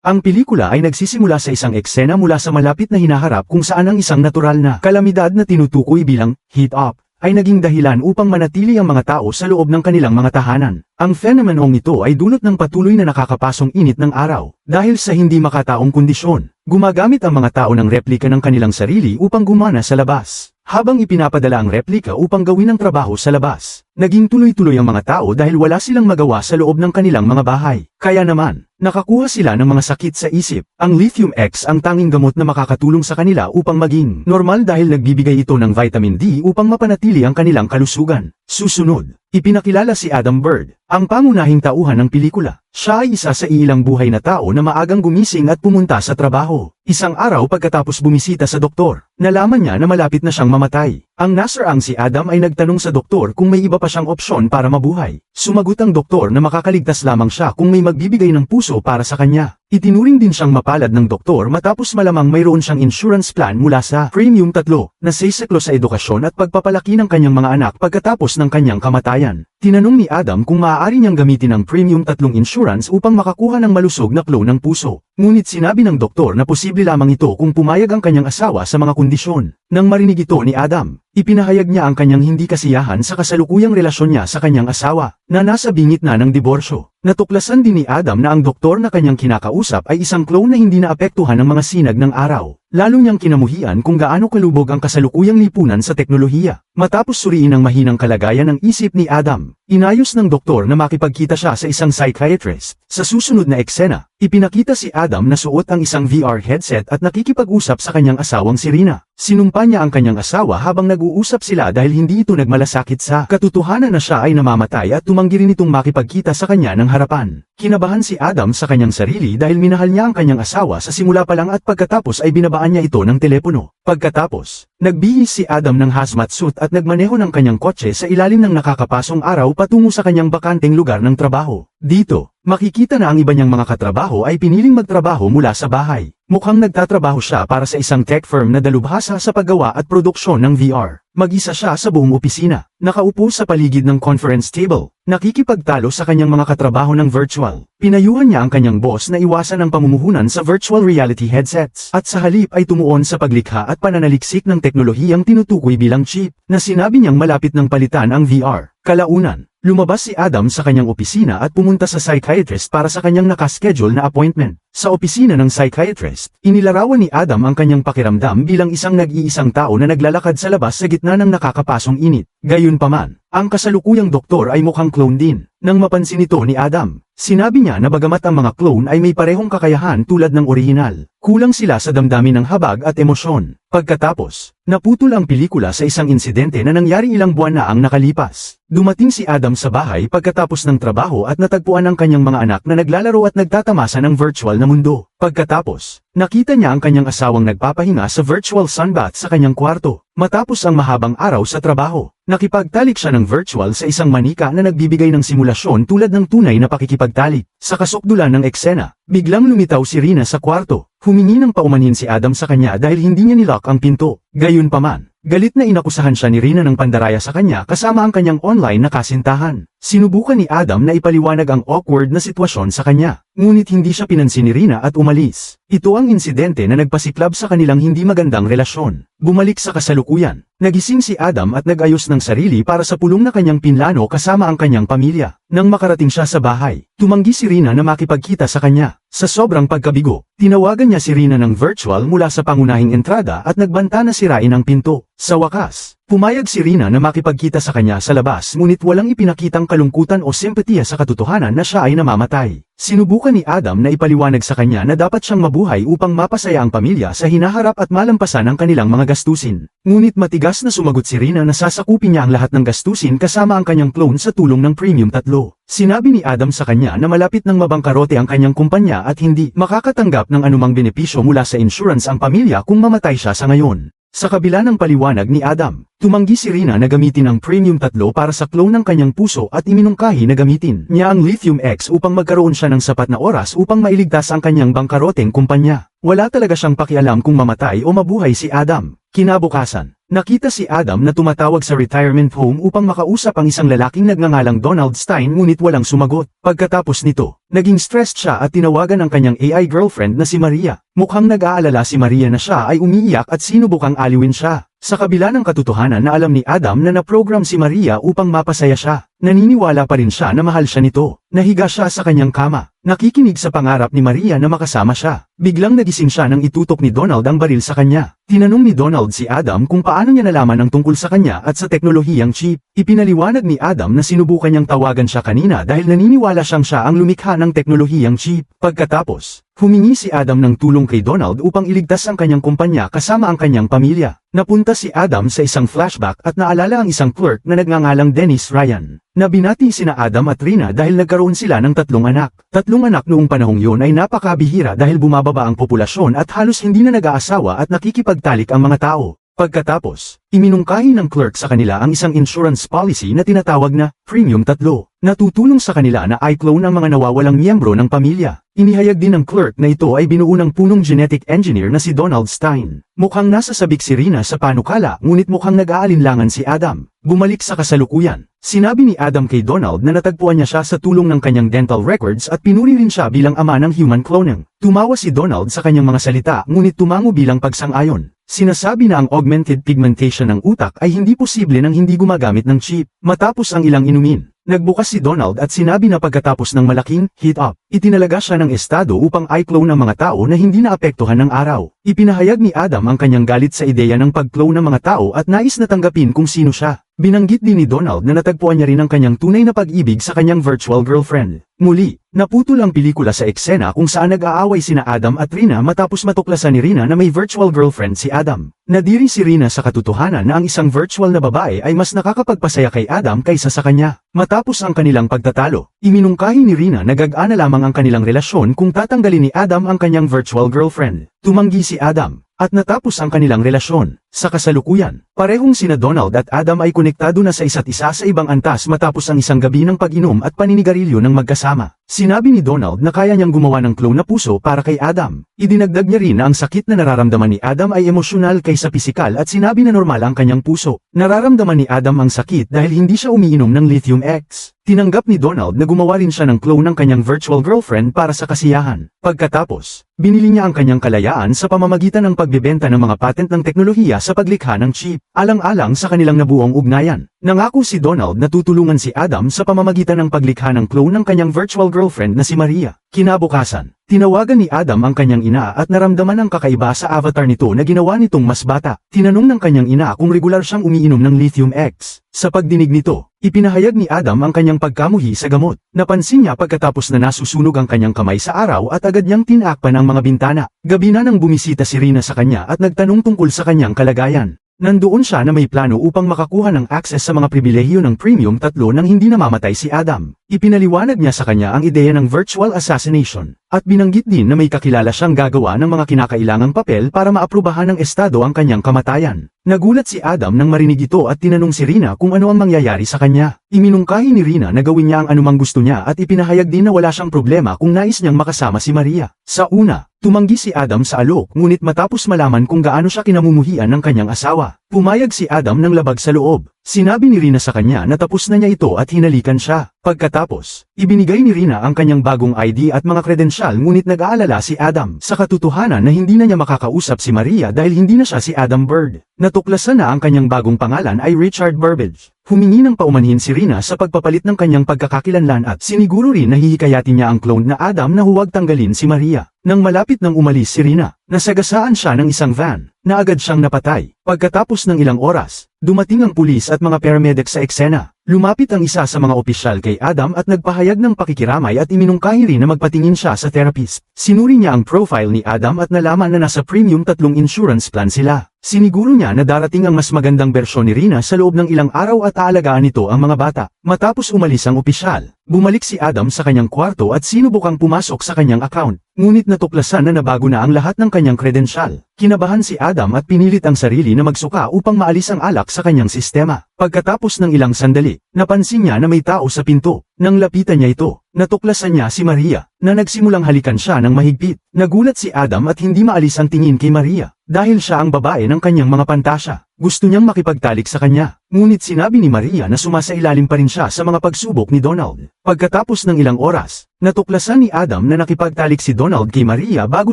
Ang pelikula ay nagsisimula sa isang eksena mula sa malapit na hinaharap kung saan ang isang natural na kalamidad na tinutukoy bilang heat up ay naging dahilan upang manatili ang mga tao sa loob ng kanilang mga tahanan. Ang phenomenong ito ay dulot ng patuloy na nakakapasong init ng araw dahil sa hindi makataong kondisyon. Gumagamit ang mga tao ng replika ng kanilang sarili upang gumana sa labas. Habang ipinapadala ang replika upang gawin ang trabaho sa labas, naging tuloy-tuloy ang mga tao dahil wala silang magawa sa loob ng kanilang mga bahay. Kaya naman, nakakuha sila ng mga sakit sa isip. Ang Lithium X ang tanging gamot na makakatulong sa kanila upang maging normal dahil nagbibigay ito ng vitamin D upang mapanatili ang kanilang kalusugan. Susunod, ipinakilala si Adam Bird, ang pangunahing tauhan ng pelikula. Siya ay isa sa ilang buhay na tao na maagang gumising at pumunta sa trabaho. Isang araw pagkatapos bumisita sa doktor, nalaman niya na malapit na siyang mamatay. Ang nasaraang si Adam ay nagtanong sa doktor kung may iba pa siyang opsyon para mabuhay. Sumagot ang doktor na makakaligtas lamang siya kung may magbibigay ng puso para sa kanya. Itinuring din siyang mapalad ng doktor matapos malamang mayroon siyang insurance plan mula sa Premium 3 na sisaklo sa edukasyon at pagpapalaki ng kanyang mga anak pagkatapos ng kanyang kamatayan. Tinanong ni Adam kung maaari niyang gamitin ang Premium 3 insurance upang makakuha ng malusog na clone ng puso. Ngunit sinabi ng doktor na posible lamang ito kung pumayag ang kanyang asawa sa mga kondisyon. Nang marinig ito ni Adam, ipinahayag niya ang kanyang hindi kasiyahan sa kasalukuyang relasyon niya sa kanyang asawa, na nasa bingit na ng diborsyo. Natuklasan din ni Adam na ang doktor na kanyang kinakausap ay isang clone na hindi naapektuhan ng mga sinag ng araw. Lalo niyang kinamuhian kung gaano kalubog ang kasalukuyang lipunan sa teknolohiya. Matapos suriin ang mahinang kalagayan ng isip ni Adam, inayos ng doktor na makipagkita siya sa isang psychiatrist. Sa susunod na eksena, ipinakita si Adam na suot ang isang VR headset at nakikipag-usap sa kanyang asawang si Rina. Sinumpa niya ang kanyang asawa habang nag-uusap sila dahil hindi ito nagmalasakit sa katotohanan na siya ay namamatay at tumanggi rin itong makipagkita sa kanya ng harapan. Kinabahan si Adam sa kanyang sarili dahil minahal niya ang kanyang asawa sa simula pa lang at pagkatapos ay binabaan niya ito ng telepono. Pagkatapos, nagbihis si Adam ng hazmat suit at nagmaneho ng kanyang kotse sa ilalim ng nakakapasong araw patungo sa kanyang bakanteng lugar ng trabaho. Dito, makikita na ang iba niyang mga katrabaho ay piniling magtrabaho mula sa bahay. Mukhang nagtatrabaho siya para sa isang tech firm na dalubhasa sa paggawa at produksyon ng VR. Mag-isa siya sa buong opisina, nakaupo sa paligid ng conference table, nakikipagtalo sa kanyang mga katrabaho ng virtual. Pinayuhan niya ang kanyang boss na iwasan ang pamumuhunan sa virtual reality headsets, at sa halip ay tumuon sa paglikha at pananaliksik ng teknolohiyang tinutukoy bilang chip, na sinabi niyang malapit ng palitan ang VR. Kalaunan, lumabas si Adam sa kanyang opisina at pumunta sa psychiatrist para sa kanyang nakaschedule na appointment. Sa opisina ng psychiatrist, inilarawan ni Adam ang kanyang pakiramdam bilang isang nag-iisang tao na naglalakad sa labas sa gitna ng nakakapasong init. Gayunpaman, ang kasalukuyang doktor ay mukhang clone din. Nang mapansin ito ni Adam, sinabi niya na bagamat ang mga clone ay may parehong kakayahan tulad ng orihinal, kulang sila sa damdamin ng habag at emosyon. Pagkatapos, naputol ang pelikula sa isang insidente na nangyari ilang buwan na ang nakalipas. Dumating si Adam sa bahay pagkatapos ng trabaho at natagpuan ang kanyang mga anak na naglalaro at nagtatamasa ng virtual na mundo. Pagkatapos, nakita niya ang kanyang asawang nagpapahinga sa virtual sunbath sa kanyang kwarto. Matapos ang mahabang araw sa trabaho, nakipagtalik siya ng virtual sa isang manika na nagbibigay ng simulasyon tulad ng tunay na pakikipagtalik. Sa kasukdulan ng eksena, biglang lumitaw si Rina sa kwarto. Humingi ng paumanhin si Adam sa kanya dahil hindi niya nilock ang pinto. Gayunpaman, galit na inakusahan siya ni Rina ng pandaraya sa kanya kasama ang kanyang online na kasintahan. Sinubukan ni Adam na ipaliwanag ang awkward na sitwasyon sa kanya, ngunit hindi siya pinansin ni Rina at umalis. Ito ang insidente na nagpasiklab sa kanilang hindi magandang relasyon. Bumalik sa kasalukuyan, nagising si Adam at nag-ayos ng sarili para sa pulong na kanyang pinlano kasama ang kanyang pamilya. Nang makarating siya sa bahay, tumanggi si Rina na makipagkita sa kanya. Sa sobrang pagkabigo, tinawagan niya si Rina ng virtual mula sa pangunahing entrada at nagbanta na sirain ang pinto. Sa wakas, pumayag si Rina na makipagkita sa kanya sa labas ngunit walang ipinakitang kalungkutan o simpatiya sa katotohanan na siya ay namamatay. Sinubukan ni Adam na ipaliwanag sa kanya na dapat siyang mabuhay upang mapasaya ang pamilya sa hinaharap at malampasan ang kanilang mga gastusin. Ngunit matigas na sumagot si Rina na sasakupin niya ang lahat ng gastusin kasama ang kanyang clone sa tulong ng Premium 3. Sinabi ni Adam sa kanya na malapit ng mabangkarote ang kanyang kumpanya at hindi makakatanggap ng anumang benepisyo mula sa insurance ang pamilya kung mamatay siya sa ngayon. Sa kabila ng paliwanag ni Adam, tumanggi si Rina na gamitin ang Premium 3 para sa clone ng kanyang puso at iminungkahi na gamitin niya ang Lithium X upang magkaroon siya ng sapat na oras upang mailigtas ang kanyang bangkaroteng kumpanya. Wala talaga siyang pakialam kung mamatay o mabuhay si Adam. Kinabukasan, nakita si Adam na tumatawag sa retirement home upang makausap ang isang lalaking nagngangalang Donald Stein ngunit walang sumagot. Pagkatapos nito, Naging stressed siya at tinawagan ang kanyang AI girlfriend na si Maria. Mukhang nag-aalala si Maria na siya ay umiiyak at sinubukang aliwin siya. Sa kabila ng katotohanan na alam ni Adam na naprogram si Maria upang mapasaya siya, naniniwala pa rin siya na mahal siya nito. Nahiga siya sa kanyang kama, nakikinig sa pangarap ni Maria na makasama siya. Biglang nagising siya nang itutok ni Donald ang baril sa kanya. Tinanong ni Donald si Adam kung paano niya nalaman ang tungkol sa kanya at sa teknolohiyang chip. Ipinaliwanag ni Adam na sinubukan niyang tawagan siya kanina dahil naniniwala siyang siya ang lumikha ng teknolohiyang chip. Pagkatapos, humingi si Adam ng tulong kay Donald upang iligtas ang kanyang kumpanya kasama ang kanyang pamilya. Napunta si Adam sa isang flashback at naalala ang isang clerk na nagngangalang Dennis Ryan. Nabinati sina Adam at Rina dahil nagkaroon sila ng tatlong anak. Tatlong anak noong panahong yun ay napakabihira dahil bumababa ang populasyon at halos hindi na nag-aasawa at nakikipagtalik ang mga tao. Pagkatapos, iminungkahi ng clerk sa kanila ang isang insurance policy na tinatawag na Premium 3. Natutulong sa kanila na i-clone ang mga nawawalang miyembro ng pamilya. Inihayag din ng clerk na ito ay binuo ng punong genetic engineer na si Donald Stein. Mukhang nasa sabik si Rina sa panukala ngunit mukhang nag-aalinlangan si Adam. Bumalik sa kasalukuyan. Sinabi ni Adam kay Donald na natagpuan niya siya sa tulong ng kanyang dental records at pinuri rin siya bilang ama ng human cloning. Tumawa si Donald sa kanyang mga salita ngunit tumango bilang pagsang-ayon. Sinasabi na ang augmented pigmentation ng utak ay hindi posible nang hindi gumagamit ng chip. Matapos ang ilang inumin, nagbukas si Donald at sinabi na pagkatapos ng malaking heat up, itinalaga siya ng estado upang i-clone ng mga tao na hindi naapektuhan ng araw. Ipinahayag ni Adam ang kanyang galit sa ideya ng pag-clone ng mga tao at nais na tanggapin kung sino siya. Binanggit din ni Donald na natagpuan niya rin ang kanyang tunay na pag-ibig sa kanyang virtual girlfriend. Muli, naputol ang pelikula sa eksena kung saan nag-aaway sina Adam at Rina matapos matuklasan ni Rina na may virtual girlfriend si Adam. Nadiri si Rina sa katotohanan na ang isang virtual na babae ay mas nakakapagpasaya kay Adam kaysa sa kanya. Matapos ang kanilang pagtatalo, iminungkahi ni Rina na gag-ana lamang ang kanilang relasyon kung tatanggalin ni Adam ang kanyang virtual girlfriend. Tumanggi si Adam, at natapos ang kanilang relasyon. Sa kasalukuyan, parehong sina Donald at Adam ay konektado na sa isa't isa sa ibang antas matapos ang isang gabi ng pag-inom at paninigarilyo ng magkasama. Sinabi ni Donald na kaya niyang gumawa ng clone na puso para kay Adam. Idinagdag niya rin na ang sakit na nararamdaman ni Adam ay emosyonal kaysa pisikal at sinabi na normal ang kanyang puso. Nararamdaman ni Adam ang sakit dahil hindi siya umiinom ng Lithium X. Tinanggap ni Donald na gumawa rin siya ng clone ng kanyang virtual girlfriend para sa kasiyahan. Pagkatapos, binili niya ang kanyang kalayaan sa pamamagitan ng pagbebenta ng mga patent ng teknolohiya sa paglikha ng chip, alang-alang sa kanilang nabuong ugnayan. Nangako si Donald na tutulungan si Adam sa pamamagitan ng paglikha ng clone ng kanyang virtual girlfriend na si Maria. Kinabukasan, tinawagan ni Adam ang kanyang ina at naramdaman ang kakaiba sa avatar nito na ginawa nitong mas bata. Tinanong ng kanyang ina kung regular siyang umiinom ng Lithium X. Sa pagdinig nito, ipinahayag ni Adam ang kanyang pagkamuhi sa gamot. Napansin niya pagkatapos na nasusunog ang kanyang kamay sa araw at agad niyang tinakpan ang mga bintana. Gabi na nang bumisita si Rina sa kanya at nagtanong tungkol sa kanyang kalagayan. Nandoon siya na may plano upang makakuha ng access sa mga pribilehiyo ng Premium tatlo nang hindi namamatay si Adam. Ipinaliwanag niya sa kanya ang ideya ng virtual assassination, at binanggit din na may kakilala siyang gagawa ng mga kinakailangang papel para maaprubahan ng estado ang kanyang kamatayan. Nagulat si Adam nang marinig ito at tinanong si Rina kung ano ang mangyayari sa kanya. Iminungkahi ni Rina na gawin niya ang anumang gusto niya at ipinahayag din na wala siyang problema kung nais niyang makasama si Maria. Sa una, tumanggi si Adam sa alok ngunit matapos malaman kung gaano siya kinamumuhian ng kanyang asawa, pumayag si Adam ng labag sa loob. Sinabi ni Rina sa kanya na tapos na niya ito at hinalikan siya. Pagkatapos, ibinigay ni Rina ang kanyang bagong ID at mga kredensyal ngunit nag-aalala si Adam sa katotohanan na hindi na niya makakausap si Maria dahil hindi na siya si Adam Bird. Natuklasan na ang kanyang bagong pangalan ay Richard Burbage. Humingi ng paumanhin si Rina sa pagpapalit ng kanyang pagkakakilanlan at siniguro rin na hihikayatin niya ang clone na Adam na huwag tanggalin si Maria. Nang malapit nang umalis si Rina, nasagasaan siya ng isang van, na agad siyang napatay. Pagkatapos ng ilang oras, dumating ang pulis at mga paramedic sa eksena. Lumapit ang isa sa mga opisyal kay Adam at nagpahayag ng pakikiramay at iminungkahi rin na magpatingin siya sa therapist. Sinuri niya ang profile ni Adam at nalaman na nasa premium tatlong insurance plan sila. Siniguro niya na darating ang mas magandang bersyon ni Rina sa loob ng ilang araw at aalagaan nito ang mga bata. Matapos umalis ang opisyal, bumalik si Adam sa kanyang kwarto at sinubukang pumasok sa kanyang account. Ngunit natuklasan na nabago na ang lahat ng kanyang kredensyal. Kinabahan si Adam at pinilit ang sarili na magsuka upang maalis ang alak sa kanyang sistema. Pagkatapos ng ilang sandali, napansin niya na may tao sa pinto. Nang lapitan niya ito, natuklasan niya si Maria, na nagsimulang halikan siya ng mahigpit. Nagulat si Adam at hindi maalis ang tingin kay Maria, dahil siya ang babae ng kanyang mga pantasya. Gusto niyang makipagtalik sa kanya, ngunit sinabi ni Maria na sumasailalim pa rin siya sa mga pagsubok ni Donald. Pagkatapos ng ilang oras, natuklasan ni Adam na nakipagtalik si Donald kay Maria bago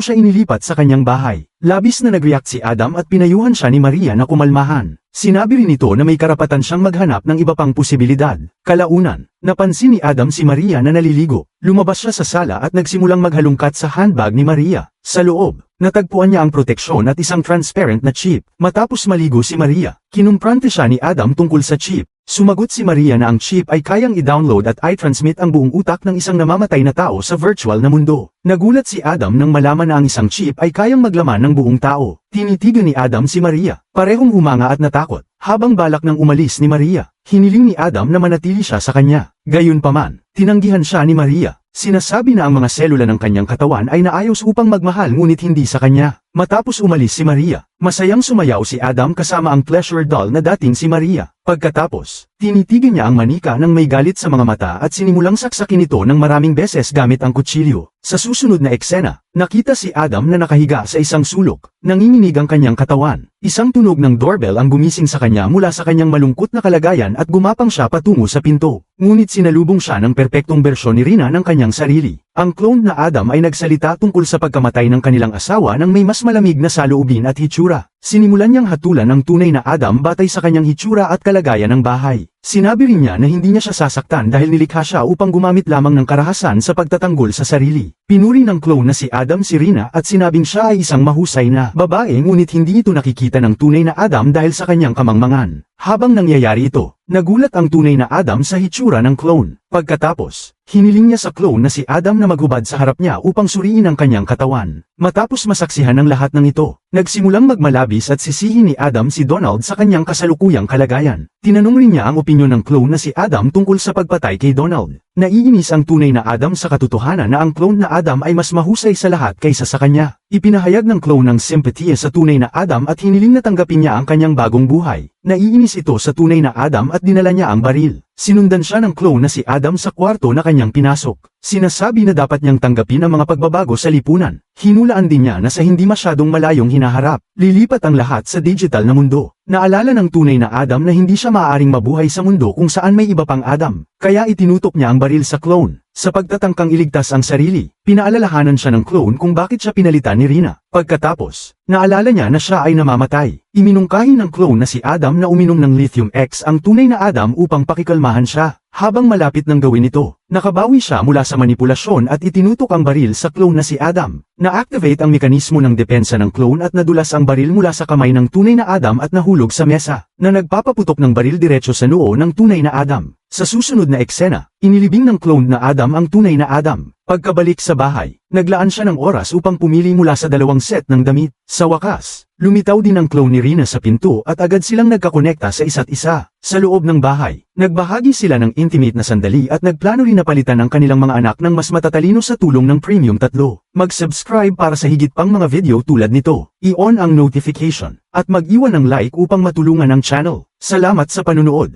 siya inilipat sa kanyang bahay. Labis na nag-react si Adam at pinayuhan siya ni Maria na kumalmahan. Sinabi rin ito na may karapatan siyang maghanap ng iba pang posibilidad. Kalaunan, napansin ni Adam si Maria na naliligo. Lumabas siya sa sala at nagsimulang maghalungkat sa handbag ni Maria. Sa loob, natagpuan niya ang proteksyon at isang transparent na chip. Matapos maligo si Maria, kinumprante siya ni Adam tungkol sa chip. Sumagot si Maria na ang chip ay kayang i-download at i-transmit ang buong utak ng isang namamatay na tao sa virtual na mundo. Nagulat si Adam nang malaman na ang isang chip ay kayang maglaman ng buong tao. Tinitigan ni Adam si Maria, parehong humanga at natakot. Habang balak nang umalis ni Maria, hiniling ni Adam na manatili siya sa kanya. Gayunpaman, tinanggihan siya ni Maria. Sinasabi na ang mga selula ng kanyang katawan ay naayos upang magmahal ngunit hindi sa kanya. Matapos umalis si Maria, masayang sumayaw si Adam kasama ang pleasure doll na dating si Maria. Pagkatapos, tinitigan niya ang manika ng may galit sa mga mata at sinimulang saksakin ito ng maraming beses gamit ang kutsilyo. Sa susunod na eksena, nakita si Adam na nakahiga sa isang sulok, nanginginig ang kanyang katawan. Isang tunog ng doorbell ang gumising sa kanya mula sa kanyang malungkot na kalagayan at gumapang siya patungo sa pinto. Ngunit sinalubong siya ng perpektong bersyon ni Rina ng kanyang sarili. Ang clone na Adam ay nagsalita tungkol sa pagkamatay ng kanilang asawa ng may mas malamig na saloobin at hitsura. Sinimulan niyang hatulan ang tunay na Adam batay sa kanyang hitsura at kalagayan ng bahay. Sinabi rin niya na hindi niya siya sasaktan dahil nilikha siya upang gumamit lamang ng karahasan sa pagtatanggol sa sarili. Pinuri ng clone na si Adam si Rina at sinabing siya ay isang mahusay na babae ngunit hindi ito nakikita ng tunay na Adam dahil sa kanyang kamangmangan. Habang nangyayari ito, nagulat ang tunay na Adam sa hitsura ng clone. Pagkatapos, hiniling niya sa clone na si Adam na maghubad sa harap niya upang suriin ang kanyang katawan. Matapos masaksihan ng lahat ng ito, nagsimulang magmalabis at sisihin ni Adam si Donald sa kanyang kasalukuyang kalagayan. Tinanong rin niya ang opinyon ng clone na si Adam tungkol sa pagpatay kay Donald. Naiinis ang tunay na Adam sa katotohanan na ang clone na Adam ay mas mahusay sa lahat kaysa sa kanya. Ipinahayag ng clone ng simpatiya sa tunay na Adam at hiniling na tanggapin niya ang kanyang bagong buhay. Naiinis ito sa tunay na Adam at dinala niya ang baril. Sinundan siya ng clone na si Adam sa kwarto na kanyang pinasok. Sinasabi na dapat niyang tanggapin ang mga pagbabago sa lipunan. Hinulaan din niya na sa hindi masyadong malayong hinaharap, lilipat ang lahat sa digital na mundo. Naalala ng tunay na Adam na hindi siya maaaring mabuhay sa mundo kung saan may iba pang Adam, kaya itinutok niya ang baril sa clone. Sa pagtatangkang iligtas ang sarili, pinaalalahanan siya ng clone kung bakit siya pinalitan ni Rina. Pagkatapos, naalala niya na siya ay namamatay. Iminungkahi ng clone na si Adam na uminom ng Lithium X ang tunay na Adam upang pakikalmahan siya. Habang malapit ng gawin ito, nakabawi siya mula sa manipulasyon at itinutok ang baril sa clone na si Adam. Na-activate ang mekanismo ng depensa ng clone at nadulas ang baril mula sa kamay ng tunay na Adam at nahulog sa mesa, na nagpapaputok ng baril diretso sa noo ng tunay na Adam. Sa susunod na eksena, inilibing ng clone na Adam ang tunay na Adam. Pagkabalik sa bahay, naglaan siya ng oras upang pumili mula sa dalawang set ng damit. Sa wakas, lumitaw din ang clone ni Rina sa pinto at agad silang nagkakonekta sa isa't isa. Sa loob ng bahay, nagbahagi sila ng intimate na sandali at nagplano rin na palitan ang kanilang mga anak ng mas matatalino sa tulong ng Premium 3. Mag-subscribe para sa higit pang mga video tulad nito. I-on ang notification at mag-iwan ng like upang matulungan ang channel. Salamat sa panunood.